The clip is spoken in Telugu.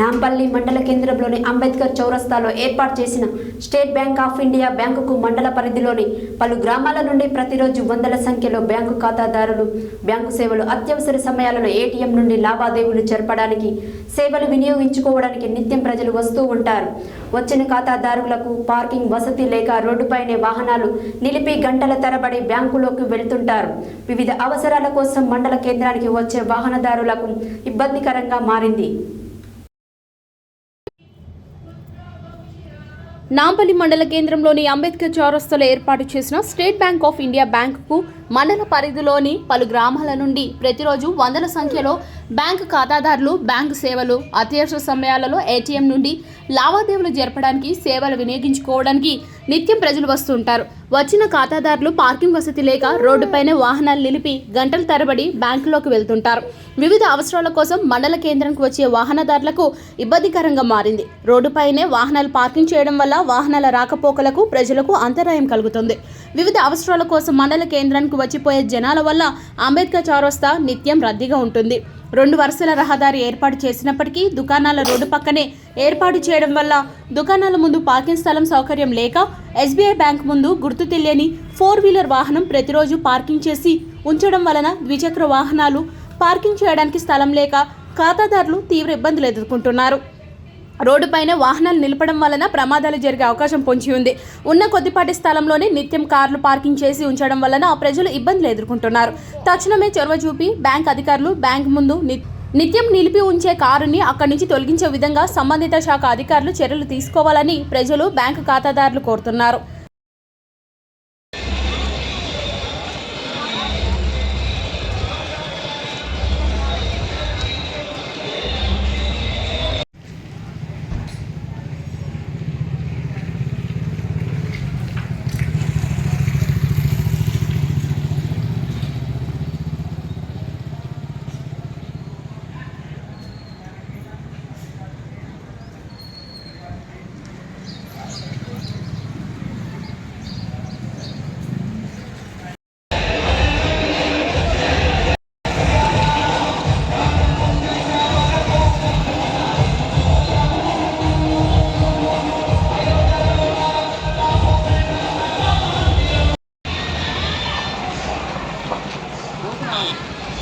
నాంపల్లి మండల కేంద్రంలోని అంబేద్కర్ చౌరస్తాలో ఏర్పాటు చేసిన స్టేట్ బ్యాంక్ ఆఫ్ ఇండియా బ్యాంకుకు మండల పరిధిలోని పలు గ్రామాల నుండి ప్రతిరోజు వందల సంఖ్యలో బ్యాంకు ఖాతాదారులు బ్యాంకు సేవలు అత్యవసర సమయాలలో ఏటీఎం నుండి లావాదేవీలు జరపడానికి సేవలు వినియోగించుకోవడానికి నిత్యం ప్రజలు వస్తూ ఉంటారు. వచ్చిన ఖాతాదారులకు పార్కింగ్ వసతి లేక రోడ్డుపైనే వాహనాలు నిలిపి గంటల తరబడి బ్యాంకులోకి వెళ్తుంటారు. వివిధ అవసరాల కోసం మండల కేంద్రానికి వచ్చే వాహనదారులకు ఇబ్బందికరంగా మారింది. నాంపల్లి మండల కేంద్రంలోని అంబేద్కర్ చౌరస్తాలో ఏర్పాటు చేసిన స్టేట్ బ్యాంక్ ఆఫ్ ఇండియా బ్యాంకుకు మండల పరిధిలోని పలు గ్రామాల నుండి ప్రతిరోజు వందల సంఖ్యలో బ్యాంకు ఖాతాదారులు బ్యాంకు సేవలు అత్యవసర సమయాలలో ఏటీఎం నుండి లావాదేవీలు జరపడానికి సేవలు వినియోగించుకోవడానికి నిత్యం ప్రజలు వస్తుంటారు. వచ్చిన ఖాతాదారులు పార్కింగ్ వసతి లేక రోడ్డుపైనే వాహనాలు నిలిపి గంటల తరబడి బ్యాంకులోకి వెళ్తుంటారు. వివిధ అవసరాల కోసం మండల కేంద్రానికి వచ్చే వాహనదారులకు ఇబ్బందికరంగా మారింది. రోడ్డుపైనే వాహనాలు పార్కింగ్ చేయడం వల్ల వాహనాల రాకపోకలకు ప్రజలకు అంతరాయం కలుగుతుంది. వివిధ అవసరాల కోసం మండల కేంద్రానికి వచ్చిపోయే జనాల వల్ల అంబేద్కర్ చౌరస్తా నిత్యం రద్దీగా ఉంటుంది. రెండు వరుసల రహదారి ఏర్పాటు చేసినప్పటికీ దుకాణాల రోడ్డు పక్కనే ఏర్పాటు చేయడం వల్ల దుకాణాల ముందు పార్కింగ్ స్థలం సౌకర్యం లేక ఎస్బీఐ బ్యాంక్ ముందు గుర్తు తెలియని ఫోర్ వీలర్ వాహనం ప్రతిరోజు పార్కింగ్ చేసి ఉంచడం వలన ద్విచక్ర వాహనాలు పార్కింగ్ చేయడానికి స్థలం లేక ఖాతాదారులు తీవ్ర ఇబ్బందులు ఎదుర్కొంటున్నారు. రోడ్డుపైన వాహనాలు నిలపడం వలన ప్రమాదాలు జరిగే అవకాశం పొంచి ఉంది. ఉన్న కొద్దిపాటి స్థలంలోనే నిత్యం కార్లు పార్కింగ్ చేసి ఉంచడం వలన ప్రజలు ఇబ్బందులు ఎదుర్కొంటున్నారు. తక్షణమే చొరవ చూపి బ్యాంక్ అధికారులు బ్యాంక్ ముందు ని- నిత్యం నిలిపి ఉంచే కారుని అక్కడి నుంచి తొలగించే విధంగా సంబంధిత శాఖ అధికారులు చర్యలు తీసుకోవాలని ప్రజలు బ్యాంకు ఖాతాదారులు కోరుతున్నారు.